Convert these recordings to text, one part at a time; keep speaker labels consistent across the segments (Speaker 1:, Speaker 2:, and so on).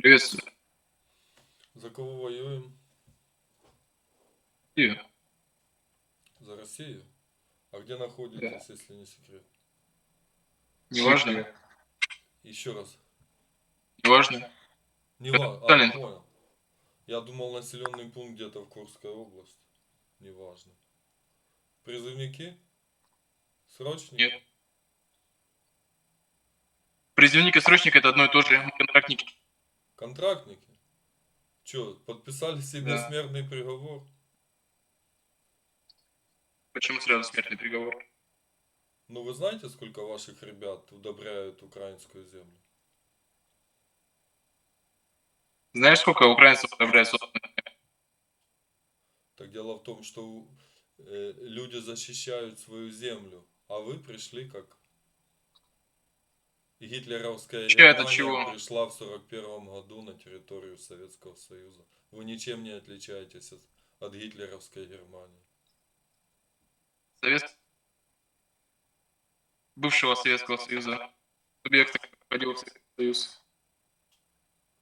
Speaker 1: Приветствую.
Speaker 2: За кого воюем?
Speaker 1: Привет.
Speaker 2: За Россию? А где находитесь, если не секрет?
Speaker 1: Неважно.
Speaker 2: Еще раз.
Speaker 1: Неважно.
Speaker 2: Не важно. А, понял. Я думал населенный пункт где-то в Курской области. Неважно. Призывники? Срочники?
Speaker 1: Нет. Призывник и срочник это одно и то же. Мы контрактники.
Speaker 2: Контрактники? Че, подписали себе
Speaker 1: Да.
Speaker 2: смертный приговор?
Speaker 1: Почему сразу смертный приговор?
Speaker 2: Ну вы знаете, сколько ваших ребят удобряют украинскую землю?
Speaker 1: Знаешь, сколько украинцев одобряют собственных?
Speaker 2: Так дело в том, что э, люди защищают свою землю, а вы пришли как гитлеровская
Speaker 1: Чё это
Speaker 2: Германия
Speaker 1: чего?
Speaker 2: пришла в 41 году на территорию Советского Союза. Вы ничем не отличаетесь от, от гитлеровской Германии.
Speaker 1: Совет... Бывшего Советского Союза. Субъекта, входил в Советский Союз.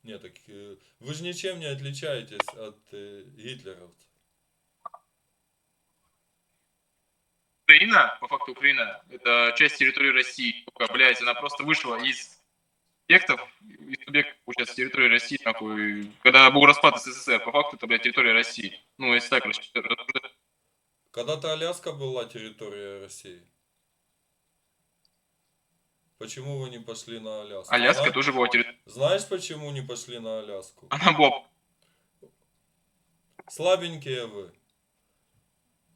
Speaker 2: Нет, так э, вы же ничем не отличаетесь от э, гитлеровцев.
Speaker 1: Украина, по факту Украина, это часть территории России. Только, блядь, она просто вышла из субъектов, из субъектов, получается, территории России, нахуй. Когда был распад СССР, по факту это, блядь, территория России. Ну, если так.
Speaker 2: Когда-то Аляска была территорией России. Почему вы не пошли на Аляску?
Speaker 1: Аляска
Speaker 2: Зна-
Speaker 1: тоже была территорией.
Speaker 2: Знаешь, почему не пошли на Аляску?
Speaker 1: Она была
Speaker 2: Слабенькие вы.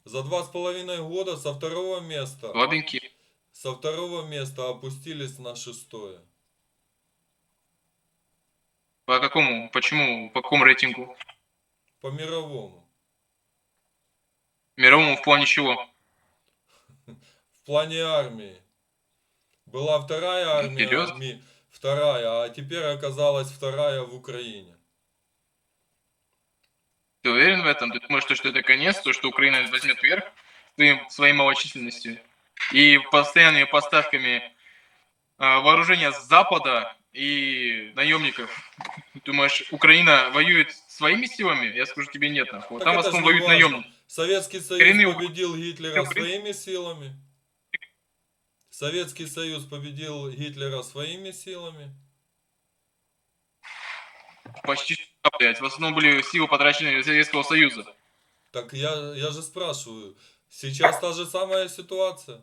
Speaker 2: За два с половиной года со второго места,
Speaker 1: слабенький.
Speaker 2: со второго места опустились на шестое.
Speaker 1: По какому, почему, по какому рейтингу?
Speaker 2: По мировому.
Speaker 1: Мировому в плане чего?
Speaker 2: В плане армии. Была вторая армия, ми- вторая, а теперь оказалась вторая в Украине.
Speaker 1: Ты уверен в этом? Ты думаешь, что, это конец, то, что Украина возьмет верх своим, своей малочисленностью и постоянными поставками а, вооружения с Запада и наемников? Думаешь, Украина воюет своими силами? Я скажу тебе нет, нахуй.
Speaker 2: Так
Speaker 1: Там в основном воюют
Speaker 2: важно.
Speaker 1: наемники.
Speaker 2: Советский Союз
Speaker 1: Коренные
Speaker 2: победил Гитлера
Speaker 1: Укра-
Speaker 2: своими силами. Советский Союз победил Гитлера своими силами.
Speaker 1: Почти блядь. В основном были силы потрачены из Советского Союза.
Speaker 2: Так я, я же спрашиваю, сейчас та же самая ситуация?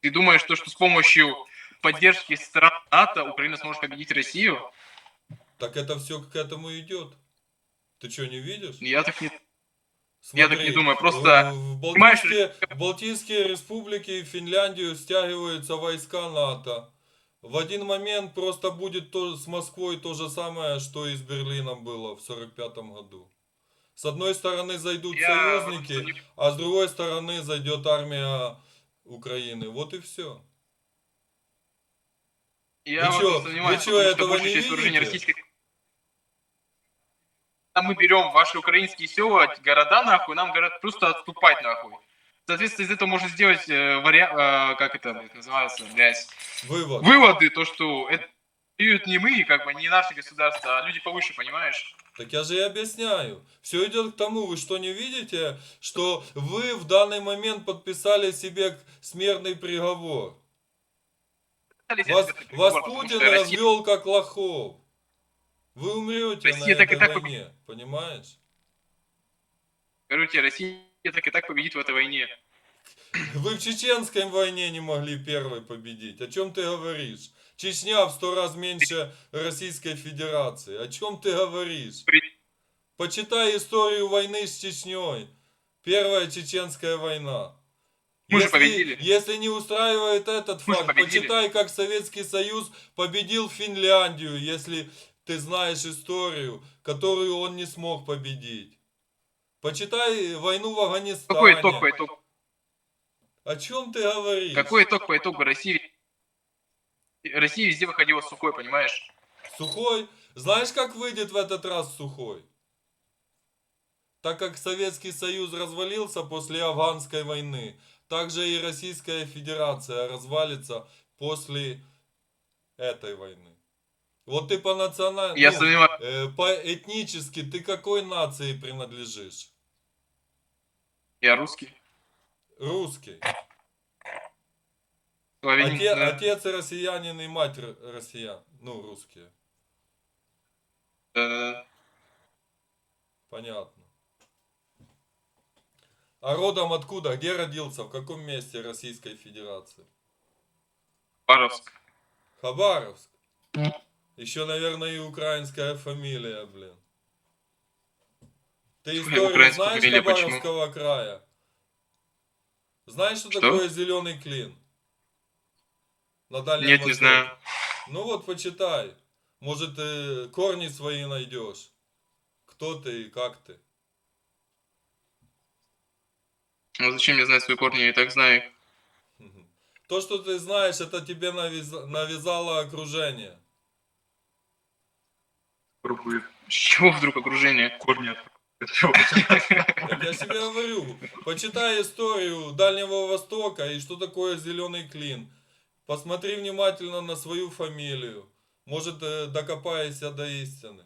Speaker 1: Ты думаешь, то, что с помощью поддержки стран НАТО Украина сможет победить Россию?
Speaker 2: Так это все к этому идет. Ты что, не видишь?
Speaker 1: Я так не... Я так не думаю, просто,
Speaker 2: в, в
Speaker 1: понимаешь,
Speaker 2: Балтийские, в Балтийские республики и Финляндию стягиваются войска НАТО. В один момент просто будет то, с Москвой то же самое, что и с Берлином было в 45 году. С одной стороны зайдут
Speaker 1: Я
Speaker 2: союзники,
Speaker 1: вот
Speaker 2: а с другой стороны зайдет армия Украины. Вот и все.
Speaker 1: Я
Speaker 2: Вы
Speaker 1: в
Speaker 2: чё, вы чё, этого не видите?
Speaker 1: российской... А мы берем ваши украинские села, города, нахуй, нам говорят просто отступать, нахуй. Соответственно, из этого можно сделать э, вариант, как это называется, блядь,
Speaker 2: Вывод.
Speaker 1: выводы, то, что это воюют не мы, как бы, не наше государство, а люди повыше, понимаешь?
Speaker 2: Так я же и объясняю. Все идет к тому, вы что не видите, что вы в данный момент подписали себе смертный приговор. Вас, вас Путин
Speaker 1: Россия,
Speaker 2: развел как лохов. Вы умрете
Speaker 1: Россия
Speaker 2: на
Speaker 1: так и
Speaker 2: этой
Speaker 1: так
Speaker 2: войне, понимаешь?
Speaker 1: говорю тебе, Россия так и так победит в этой войне.
Speaker 2: Вы в чеченской войне не могли первой победить. О чем ты говоришь? Чечня в сто раз меньше Российской Федерации. О чем ты говоришь? Почитай историю войны с Чечней. Первая чеченская война.
Speaker 1: Мы же
Speaker 2: если,
Speaker 1: победили.
Speaker 2: если не устраивает этот
Speaker 1: Мы же
Speaker 2: факт, почитай, как Советский Союз победил Финляндию, если ты знаешь историю, которую он не смог победить. Почитай войну в Афганистане.
Speaker 1: Какой итог по итогу?
Speaker 2: О чем ты говоришь?
Speaker 1: Какой итог по итогу России? Россия везде выходила сухой, понимаешь?
Speaker 2: Сухой. Знаешь, как выйдет в этот раз Сухой? Так как Советский Союз развалился после афганской войны, так же и Российская Федерация развалится после этой войны. Вот ты по национальному,
Speaker 1: Я сомневаюсь.
Speaker 2: э, по этнически, ты какой нации принадлежишь?
Speaker 1: Я русский.
Speaker 2: Русский.
Speaker 1: Славянин,
Speaker 2: Оте-
Speaker 1: да.
Speaker 2: Отец россиянин и мать россиян. Ну, русские.
Speaker 1: Да-да-да.
Speaker 2: Понятно. А родом откуда? Где родился? В каком месте Российской Федерации? Хабаровск.
Speaker 1: Мгм.
Speaker 2: Еще, наверное, и украинская фамилия, блин. Ты историю знаешь
Speaker 1: фамилия, почему?
Speaker 2: Края? Знаешь, что,
Speaker 1: Что?
Speaker 2: такое зеленый клин? На Дальнем
Speaker 1: Нет, не
Speaker 2: Востоке.
Speaker 1: знаю.
Speaker 2: Ну вот, почитай. Может, ты корни свои найдешь. Кто ты и как ты.
Speaker 1: Ну зачем мне знать свои корни, я и так знаю. их.
Speaker 2: То, что ты знаешь, это тебе навяз- навязало окружение.
Speaker 1: С чего вдруг окружение?
Speaker 3: Корни от
Speaker 2: Так я тебе говорю, почитай историю Дальнего Востока и что такое зеленый клин. Посмотри внимательно на свою фамилию. Может, э, докопаешься до истины.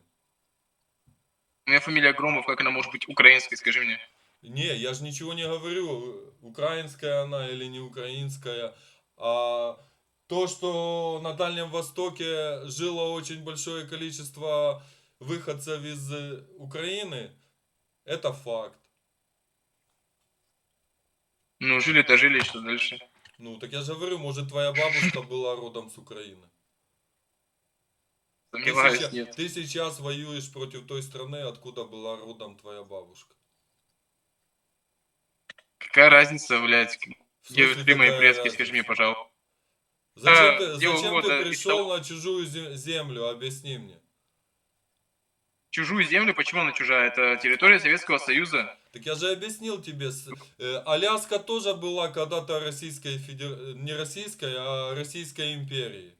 Speaker 1: У меня фамилия Громов, как она может быть украинской, скажи мне.
Speaker 2: Не, я же ничего не говорю, украинская она или не украинская. А то, что на Дальнем Востоке жило очень большое количество выходцев из э, Украины, это факт.
Speaker 1: Ну, жили-то жили, что дальше?
Speaker 2: Ну, так я же говорю, может, твоя бабушка была родом с Украины. Ты
Speaker 1: Сомневаюсь,
Speaker 2: сейчас,
Speaker 1: нет.
Speaker 2: ты сейчас воюешь против той страны, откуда была родом твоя бабушка.
Speaker 1: Какая разница, блядь? Где ты мои предки, скажи мне, пожалуйста.
Speaker 2: Зачем
Speaker 1: А,
Speaker 2: ты, зачем ты пришел на чужую зе- землю? Объясни мне.
Speaker 1: Чужую землю, почему она чужая? Это территория Советского Союза.
Speaker 2: Так я же объяснил тебе. э, Аляска тоже была когда-то Российской Федер... не Российской, а Российской империей.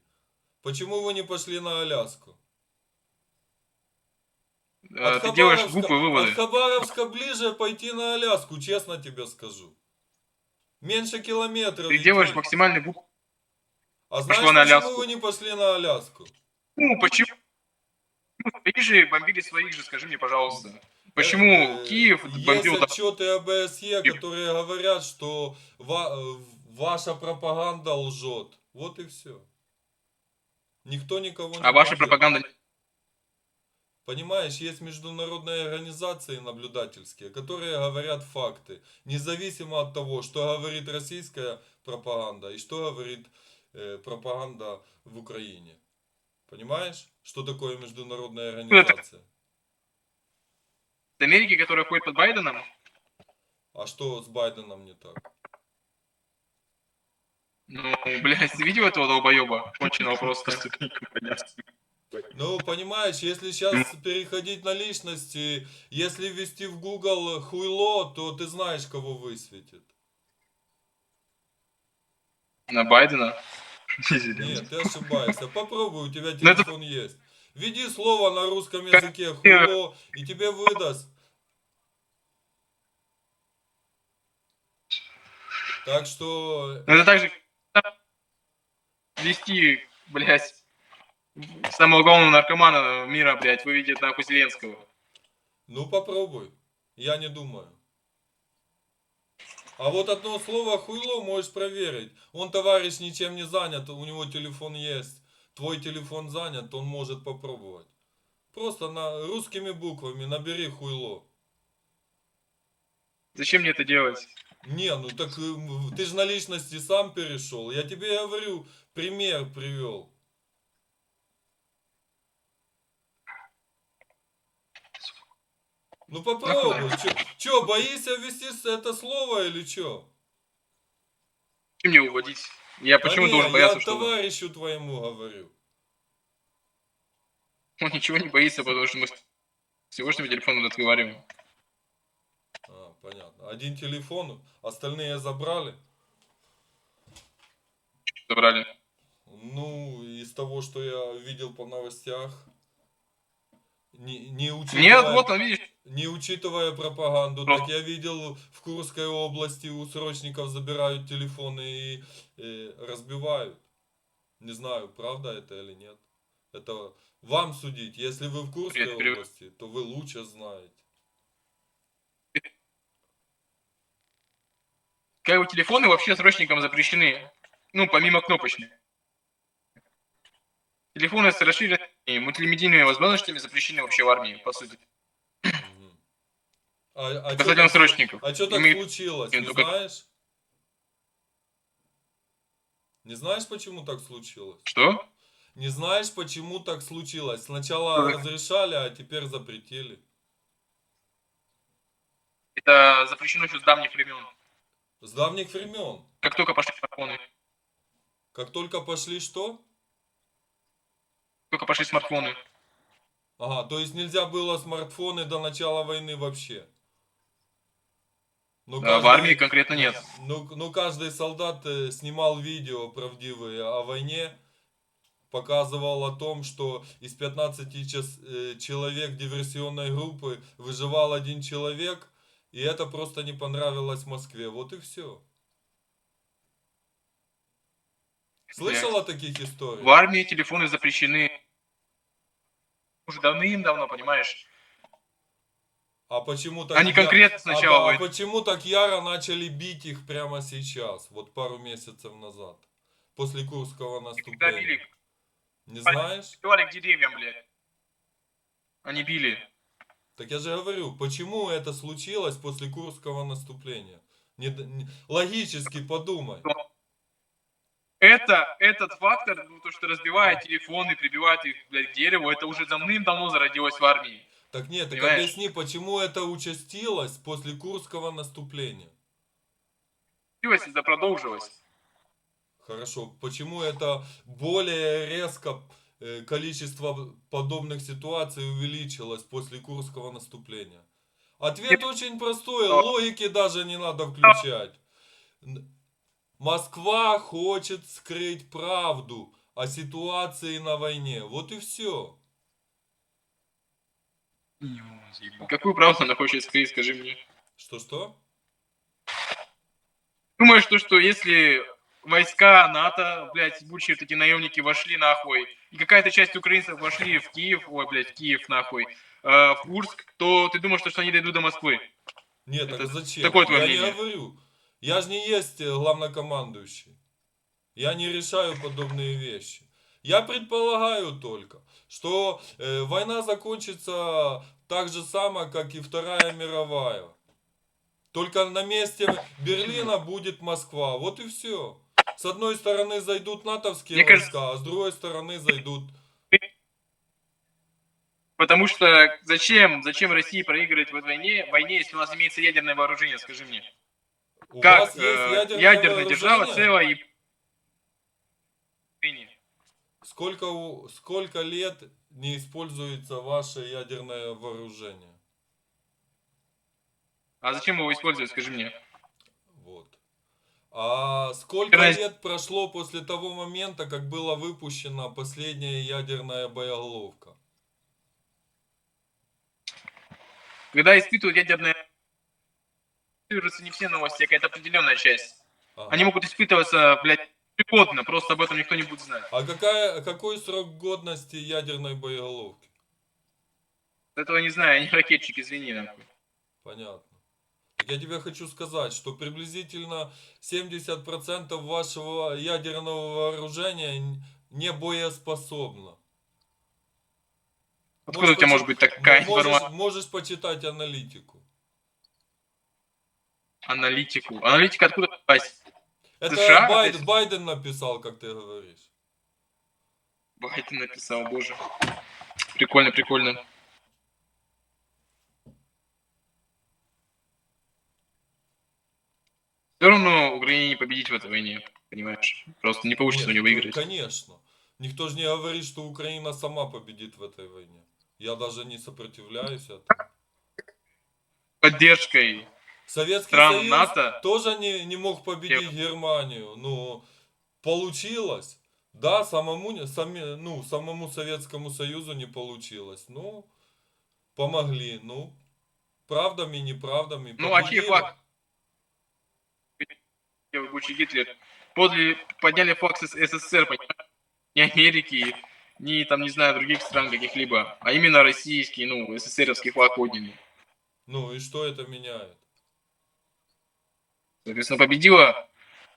Speaker 2: Почему вы не пошли на Аляску?
Speaker 1: Э,
Speaker 2: От
Speaker 1: Ты делаешь
Speaker 2: Хабаровска-
Speaker 1: глупые выводы.
Speaker 2: От Хабаровска ближе пойти на Аляску, честно тебе скажу. Меньше километров.
Speaker 1: Ты
Speaker 2: идти.
Speaker 1: делаешь максимальный глуп...
Speaker 2: А знаешь, почему
Speaker 1: Аляску.
Speaker 2: вы не пошли на Аляску?
Speaker 1: Ну, почему? Свои же бомбили своих же, скажи мне, пожалуйста. Почему
Speaker 2: Э,
Speaker 1: Киев бомбил...
Speaker 2: Есть отчеты ОБСЕ, которые говорят, что ва- э, ваша пропаганда лжет. Вот и все. Никто никого не
Speaker 1: А ваша
Speaker 2: бомбил.
Speaker 1: пропаганда...
Speaker 2: Понимаешь, есть международные организации наблюдательские, которые говорят факты, независимо от того, что говорит российская пропаганда и что говорит э, пропаганда в Украине. Понимаешь, что такое международная
Speaker 1: Ну, это-
Speaker 2: организация?
Speaker 1: Америки, которая ходит под Байденом?
Speaker 2: А что с Байденом не так?
Speaker 1: Ну, блядь, ты видел этого долбоеба? Конченого просто.
Speaker 2: Ну, понимаешь, если сейчас переходить на личности, если ввести в Google хуйло, то ты знаешь, кого высветит.
Speaker 1: На Байдена?
Speaker 2: Нет, ты ошибаешься. Попробуй, у тебя
Speaker 1: Ну,
Speaker 2: телефон есть. Введи слово на русском языке хуйло, и тебе выдаст. Так что,
Speaker 1: Ну, это так же... Вести, блядь, самого главного наркомана мира, блядь, выведет нахуй Зеленского.
Speaker 2: ну попробуй. Я не думаю. А вот одно слово хуйло можешь проверить. Он, товарищ, ничем не занят, у него телефон есть. Твой телефон занят, он может попробовать. Просто на русскими буквами набери хуйло.
Speaker 1: Зачем мне это делать?
Speaker 2: Не, ну так э, ты же на личности сам перешел. Я тебе говорю, пример привел. Ну попробуй. Чё, чё, боишься ввести это слово или чё?
Speaker 1: Зачем мне уводить? Я почему
Speaker 2: не,
Speaker 1: должен бояться,
Speaker 2: я
Speaker 1: что
Speaker 2: товарищу твоему говорю.
Speaker 1: он ничего не боится, потому что мы с сегодняшнего телефона разговариваем.
Speaker 2: А, понятно. Один телефон, остальные забрали.
Speaker 1: Забрали.
Speaker 2: Ну, из того, что я видел по новостях, не, не учитывая...
Speaker 1: Нет, вот он, видишь,
Speaker 2: Не учитывая пропаганду,
Speaker 1: Но-
Speaker 2: так я видел в Курской области у срочников забирают телефоны и э, разбивают. Не знаю, правда это или нет. Это вам судить. Если вы в Курской
Speaker 1: Привет, привет.
Speaker 2: области, то вы лучше знаете.
Speaker 1: Как бы телефоны вообще срочникам запрещены. Ну, помимо кнопочных. Телефоны с расширенными мультимедийными возможностями запрещены вообще в армии, по сути.
Speaker 2: А, а
Speaker 1: Касательно
Speaker 2: так,
Speaker 1: срочников.
Speaker 2: а чё так
Speaker 1: Имеет-
Speaker 2: случилось, не
Speaker 1: только-
Speaker 2: знаешь? Не знаешь, почему так случилось?
Speaker 1: Что?
Speaker 2: Не знаешь, почему так случилось? Сначала
Speaker 1: Так.
Speaker 2: разрешали, а теперь запретили.
Speaker 1: Это запрещено еще с давних времен.
Speaker 2: С давних времен.
Speaker 1: Как только пошли смартфоны.
Speaker 2: Как только пошли что?
Speaker 1: Только пошли смартфоны.
Speaker 2: Ага, то есть нельзя было смартфоны до начала войны вообще. Ну,
Speaker 1: А в армии конкретно нет.
Speaker 2: Ну, ну, каждый солдат э, снимал видео правдивые о войне, показывал о том, что из 15 час- э, человек диверсионной группы выживал один человек, и это просто не понравилось Москве. Вот и все. Слышал о таких историях?
Speaker 1: В армии телефоны запрещены уже давным-давно, понимаешь?
Speaker 2: А почему так
Speaker 1: Они
Speaker 2: я-
Speaker 1: конкретно
Speaker 2: а
Speaker 1: начала
Speaker 2: по- а
Speaker 1: войны.
Speaker 2: почему так яро начали бить их прямо сейчас, вот пару месяцев назад, после Курского наступления?
Speaker 1: били,
Speaker 2: Не знаешь?
Speaker 1: бивали к деревьям, блядь. Они били.
Speaker 2: Так я же говорю, почему это случилось после Курского наступления? Не не- логически подумай.
Speaker 1: Это, этот фактор, ну, то, что разбивают телефоны, прибивают их, блядь, к дереву, это уже давным-давно зародилось в армии.
Speaker 2: Так нет, так
Speaker 1: Понимаешь?
Speaker 2: объясни, почему это участилось после Курского наступления?
Speaker 1: Случилось, Это продолжилось.
Speaker 2: Хорошо, почему это более резко э, количество подобных ситуаций увеличилось после Курского наступления? Ответ очень простой, логики даже не надо включать. Москва хочет скрыть правду о ситуации на войне. Вот и все.
Speaker 1: Какую правду она хочет скрыть, скажи мне?
Speaker 2: Что-что?
Speaker 1: Думаешь, то, что если войска НАТО, блядь, будущие вот эти наемники вошли нахуй, и какая-то часть украинцев вошли в Киев, ой, блядь, в Киев нахуй, э, в Курск, то ты думаешь, то, что они дойдут до Москвы?
Speaker 2: Нет, так
Speaker 1: Это
Speaker 2: зачем?
Speaker 1: такое твое
Speaker 2: я не
Speaker 1: мнение.
Speaker 2: говорю. Я же не есть э, главнокомандующий. Я не решаю подобные вещи. Я предполагаю только, что э, война закончится так же само, как и Вторая мировая. Только на месте Берлина будет Москва. Вот и все. С одной стороны зайдут натовские
Speaker 1: Мне
Speaker 2: войска,
Speaker 1: кажется-
Speaker 2: а с другой стороны зайдут...
Speaker 1: Потому что зачем, зачем России проигрывать в этой войне, войне, если у нас имеется ядерное вооружение, скажи мне?
Speaker 2: У
Speaker 1: Как
Speaker 2: вас есть
Speaker 1: э,
Speaker 2: ядерное
Speaker 1: ядерная держава целая и...
Speaker 2: Сколько, у- сколько лет не используется ваше ядерное вооружение?
Speaker 1: А зачем его использовать, скажи мне?
Speaker 2: Вот. А сколько
Speaker 1: Раз-
Speaker 2: лет прошло после того момента, как была выпущена последняя ядерная боеголовка?
Speaker 1: Когда испытывают ядерное... Испытываются не все новости, а какая-то определенная часть.
Speaker 2: Ага.
Speaker 1: Они могут испытываться, блядь, пригодно, просто об этом никто не будет знать.
Speaker 2: А какая, какой срок годности ядерной боеголовки?
Speaker 1: Этого не знаю, я не ракетчик, извини, нахуй.
Speaker 2: Понятно. Я тебе хочу сказать, что приблизительно 70% вашего ядерного вооружения не боеспособно.
Speaker 1: Откуда
Speaker 2: Можешь
Speaker 1: у тебя может быть такая
Speaker 2: можешь,
Speaker 1: информация?
Speaker 2: можешь почитать аналитику.
Speaker 1: Аналитику. Аналитика откуда попасть?
Speaker 2: Это
Speaker 1: США,
Speaker 2: Байд-
Speaker 1: опять?
Speaker 2: Байден написал, как ты говоришь.
Speaker 1: Байден написал, боже. Прикольно, прикольно. Все равно Украине не победить в этой войне, понимаешь? Просто не получится у нее
Speaker 2: ну,
Speaker 1: выиграть.
Speaker 2: Конечно. Никто же не говорит, что Украина сама победит в этой войне. Я даже не сопротивляюсь этому.
Speaker 1: Поддержкой
Speaker 2: Советский
Speaker 1: стран
Speaker 2: Союз
Speaker 1: НАТО
Speaker 2: тоже не, не мог победить Германию. Но получилось. Да, самому, не- сами, ну, самому Советскому Союзу не получилось. Ну, помогли. Ну, правдами, неправдами.
Speaker 1: Ну, а флаг? Бучий Гитлер. Подли, подняли флаг с- СССР? Не Америки. ни там, не знаю, других стран каких-либо, а именно российский, ну, СССРовский флаг подняли.
Speaker 2: Ну и что это меняет?
Speaker 1: Соответственно, победила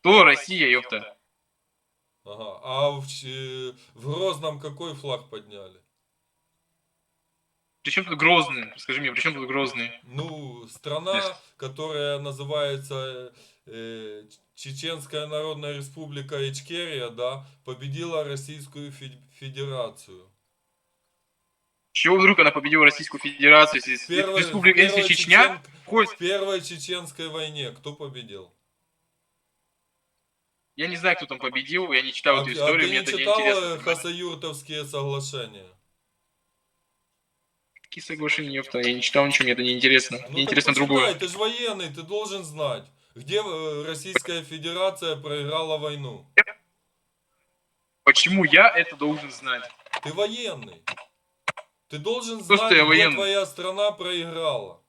Speaker 1: то Россия, ёпта.
Speaker 2: Ага. А в, Ч- в Грозном какой флаг подняли?
Speaker 1: Причем тут Грозный? Скажи мне, причем тут Грозный?
Speaker 2: Ну, страна, которая называется э, Чеченская Народная Республика Ичкерия, да, победила Российскую Фе- Федерацию.
Speaker 1: Чего вдруг она победила Российскую Федерацию, если
Speaker 2: В первой-
Speaker 1: республика, если
Speaker 2: первой
Speaker 1: Чечня
Speaker 2: чечен-
Speaker 1: входит...
Speaker 2: В Первой Чеченской войне кто победил?
Speaker 1: Я не знаю, кто там победил, я не читал
Speaker 2: А,
Speaker 1: эту
Speaker 2: а
Speaker 1: историю,
Speaker 2: ты
Speaker 1: мне
Speaker 2: не
Speaker 1: это
Speaker 2: э,
Speaker 1: понимаешь?
Speaker 2: Хасаюртовские соглашения?
Speaker 1: Какие соглашения, ёпта, я не читал ничего, мне это неинтересно.
Speaker 2: Ну,
Speaker 1: Мне интересно
Speaker 2: почитай,
Speaker 1: другое.
Speaker 2: ты же военный, ты должен знать. Где э, Российская Федерация проиграла войну?
Speaker 1: Почему я это должен знать?
Speaker 2: Ты военный. Ты должен знать,
Speaker 1: я
Speaker 2: где
Speaker 1: военный.
Speaker 2: твоя страна проиграла.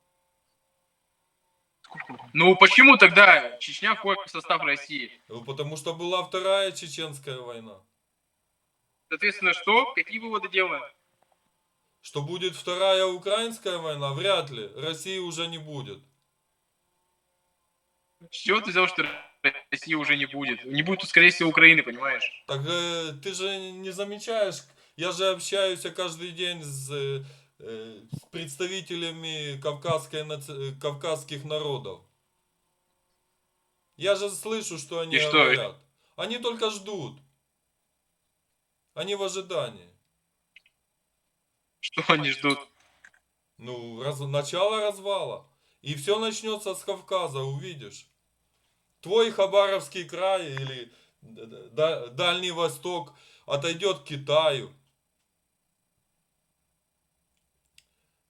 Speaker 1: Ну почему тогда Чечня входит в состав России?
Speaker 2: Ну, Потому что была вторая чеченская война.
Speaker 1: Соответственно, что? Какие выводы делаем?
Speaker 2: Что будет вторая украинская война, вряд ли. России уже не будет.
Speaker 1: С чего ты взял, что России уже не будет? Не будет, скорее всего, Украины, понимаешь?
Speaker 2: Так э, ты же не замечаешь, я же общаюсь каждый день с, э, э, с представителями кавказской, наци- э, кавказских народов. Я же слышу, что они
Speaker 1: И что?
Speaker 2: говорят. Они только ждут. Они в ожидании.
Speaker 1: Что они ждут?
Speaker 2: Ну, раз, начало развала. И все начнется с Кавказа, увидишь. Твой Хабаровский край или да- Дальний Восток отойдет к Китаю.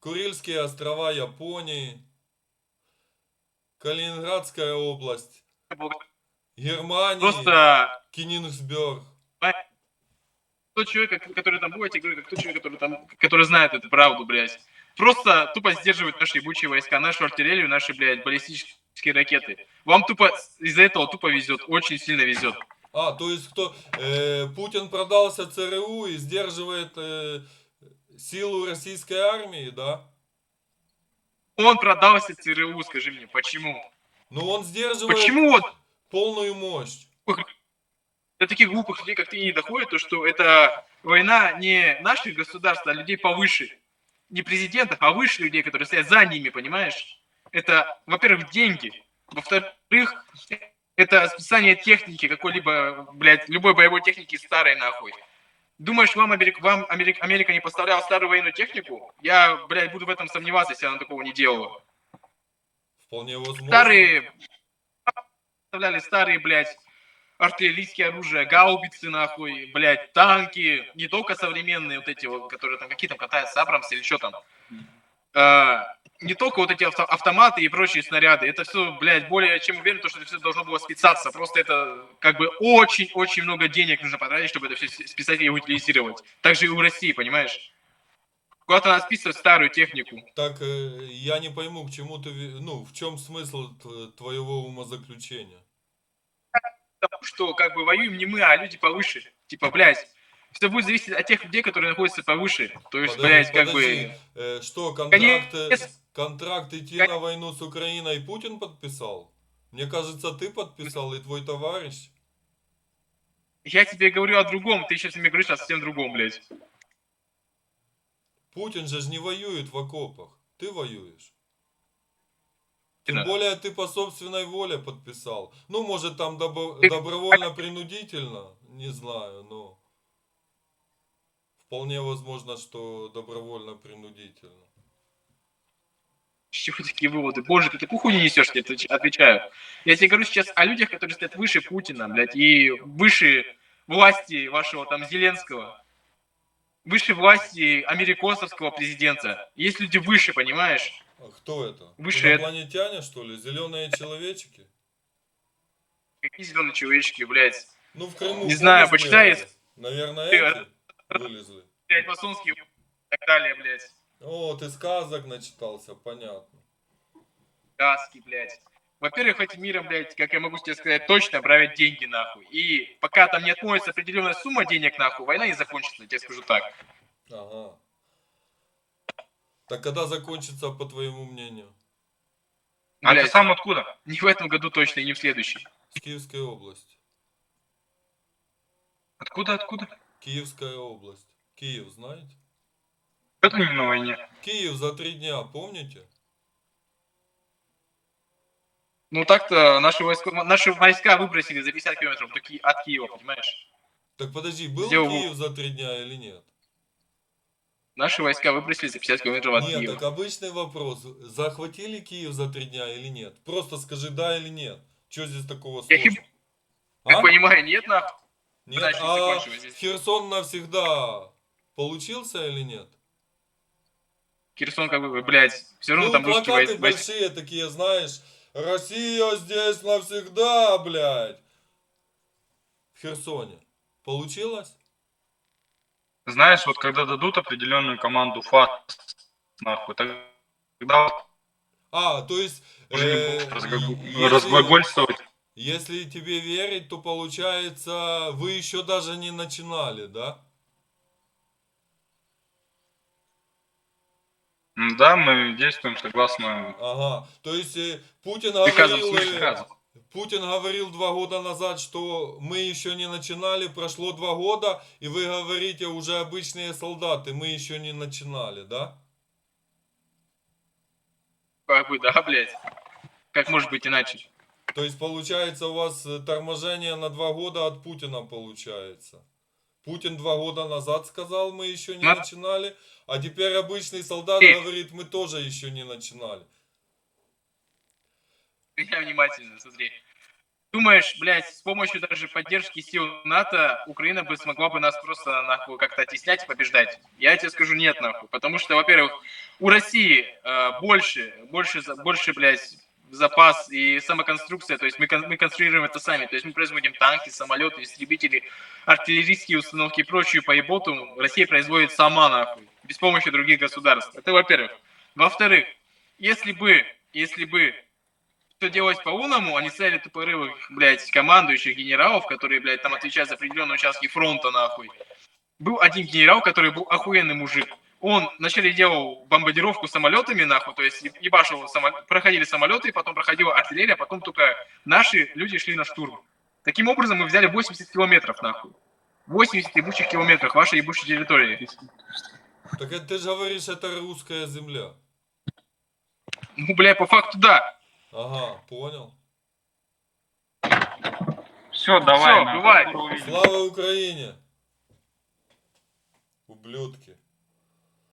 Speaker 2: Курильские острова Японии. Калининградская область. Германия.
Speaker 1: Просто
Speaker 2: Кенигсберг.
Speaker 1: тот человек, который там будет, я говорю, как тот человек, который там, который знает эту правду, блядь. Просто тупо сдерживает наши ебучие войска, нашу артиллерию, наши, блядь, баллистические ракеты. Вам тупо из-за этого тупо везет, очень сильно везет.
Speaker 2: А, то есть кто? э, Путин продался ЦРУ и сдерживает э, силу российской армии, да?
Speaker 1: Он продался ЦРУ, скажи мне, почему?
Speaker 2: Но он сдерживает
Speaker 1: Почему вот
Speaker 2: полную мощь.
Speaker 1: до таких глупых людей, как ты, не доходит, то, что это война не наших государств, а людей повыше. Не президентов, а выше людей, которые стоят за ними, понимаешь? Это, во-первых, деньги. Во-вторых, это списание техники какой-либо, блядь, любой боевой техники старой нахуй. Думаешь, вам, Америк, вам Америк, Америка не поставляла старую военную технику? Я, блядь, буду в этом сомневаться, если она такого не делала.
Speaker 2: Вполне возможно.
Speaker 1: Старые поставляли старые, блядь, артиллерийские оружия, гаубицы, нахуй, блядь, танки, не только современные вот эти вот, которые там какие там катаются, Абрамс или что там. А, не только вот эти авто- автоматы и прочие снаряды, это все, блядь, более чем уверен, то, что это все должно было списаться. Просто это как бы очень-очень много денег нужно потратить, чтобы это все списать и утилизировать. Так же и у России, понимаешь? Куда-то надо списывать старую технику.
Speaker 2: Так э, я не пойму, к чему ты, ну, в чем смысл твоего умозаключения?
Speaker 1: потому что как бы воюем не мы, а люди повыше. Типа, блядь, все будет зависеть от тех людей, которые находятся повыше. То есть,
Speaker 2: Подожди,
Speaker 1: блядь, как
Speaker 2: подожди.
Speaker 1: бы...
Speaker 2: Э, что, контракт, э,
Speaker 1: Конечно.
Speaker 2: контракт идти
Speaker 1: Кон-
Speaker 2: на войну с Украиной Путин подписал? Мне кажется, ты подписал и твой товарищ.
Speaker 1: Я тебе говорю о другом, ты сейчас мне говоришь о совсем другом, блядь.
Speaker 2: Путин же не воюет в окопах. Ты воюешь. Тем
Speaker 1: Да.
Speaker 2: более ты по собственной воле подписал. Ну, может, там
Speaker 1: Ты-
Speaker 2: добровольно-принудительно, не знаю, но вполне возможно, что добровольно-принудительно.
Speaker 1: Чего такие выводы? Боже, ты такую хуйню несешь, я отвечаю. Я тебе говорю сейчас о людях, которые стоят выше Путина, блядь, и выше власти вашего там Зеленского. Выше власти америкосовского президента. Есть люди выше, понимаешь?
Speaker 2: А кто это?
Speaker 1: Выше это-
Speaker 2: Инопланетяне, что ли? Зеленые человечки?
Speaker 1: Какие зеленые человечки, блядь.
Speaker 2: Ну, в Крыму
Speaker 1: Не знаю, почитай.
Speaker 2: Наверное,
Speaker 1: Ты-
Speaker 2: эти вылезли.
Speaker 1: Блядь, масонские и так далее, блядь.
Speaker 2: О, ты сказок начитался, понятно.
Speaker 1: Сказки, блядь. во-первых, этим миром, блядь, как я могу тебе сказать, точно правят деньги, нахуй. И пока там не отмоется определенная сумма денег, нахуй, война не закончится, я тебе скажу так.
Speaker 2: Ага. Так когда закончится, по твоему мнению?
Speaker 3: А ты
Speaker 1: Блядь,
Speaker 3: сам откуда?
Speaker 1: не в этом году точно, и не в следующем.
Speaker 2: С Киевской области.
Speaker 3: Откуда, откуда?
Speaker 2: Киевская область. Киев, знаете?
Speaker 3: Это не на войне.
Speaker 2: Киев за три дня, помните?
Speaker 1: Ну так-то наши войска, наши войска выбросили за 50 километров до Ки- от Киева, понимаешь?
Speaker 2: Так подожди, был
Speaker 1: Где
Speaker 2: Киев за три дня или нет?
Speaker 1: Наши войска выбросили за 50 километров от
Speaker 2: Нет,
Speaker 1: Киева.
Speaker 2: так обычный вопрос. Захватили Киев за три дня или нет? Просто скажи да или нет. Что здесь такого
Speaker 1: Я
Speaker 2: сложного?
Speaker 1: Так
Speaker 2: А?
Speaker 1: понимаю, нет, нахуй.
Speaker 2: Нет,
Speaker 1: не
Speaker 2: а
Speaker 1: закончилось.
Speaker 2: Херсон навсегда получился или нет?
Speaker 1: Херсон, как бы, блядь, все равно
Speaker 2: Ну,
Speaker 1: там русские
Speaker 2: плакаты
Speaker 1: войска.
Speaker 2: большие такие, знаешь, Россия здесь навсегда, блядь. В Херсоне. Получилось?
Speaker 3: Знаешь, вот когда дадут определенную команду ФАС, нахуй, тогда
Speaker 2: А, то есть...
Speaker 3: уже
Speaker 2: э,
Speaker 3: не будут разглагольствовать.
Speaker 2: Если тебе верить, то получается, вы еще даже не начинали, да?
Speaker 3: Да, мы действуем согласно
Speaker 2: Ага. То есть э, Путин говорил, э. Путин говорил два года назад, что мы еще не начинали, прошло два года, и вы говорите, уже обычные солдаты, мы еще не начинали, да?
Speaker 1: Как бы, да, блядь. Как может быть иначе?
Speaker 2: То есть получается у вас э, торможение на два года от Путина получается. Путин два года назад сказал, мы еще не
Speaker 1: На-
Speaker 2: начинали, а теперь обычный солдат говорит, мы тоже еще не начинали.
Speaker 1: Меня внимательно, смотри. Думаешь, блядь, с помощью даже поддержки сил НАТО Украина бы смогла бы нас просто нахуй как-то оттеснять и побеждать? Я тебе скажу нет нахуй, потому что, во-первых, у России э, больше, больше, больше, блядь, запас и самоконструкция, то есть мы, мы конструируем это сами, то есть мы производим танки, самолеты, истребители, артиллерийские установки и прочую поеботу Россия производит сама нахуй, без помощи других государств. Это во-первых. Во-вторых, если бы, если бы что делать по-умному, они ставили тупорылых, блядь, командующих генералов, которые, блядь, там отвечают за определенные участки фронта, нахуй. Был один генерал, который был охуенный мужик. Он вначале делал бомбардировку самолетами, нахуй, то есть ебашил, само- проходили самолеты, потом проходила артиллерия, потом только наши люди шли на штурм. Таким образом, мы взяли 80 километров, нахуй. 80 ебучих километров вашей ебучей территории.
Speaker 2: Так это ты же говоришь, это русская земля.
Speaker 1: Ну, бля, по факту да.
Speaker 2: Ага, понял.
Speaker 3: Все, давай. Нахуй,
Speaker 1: бывай.
Speaker 2: Слава Украине! Ублюдки.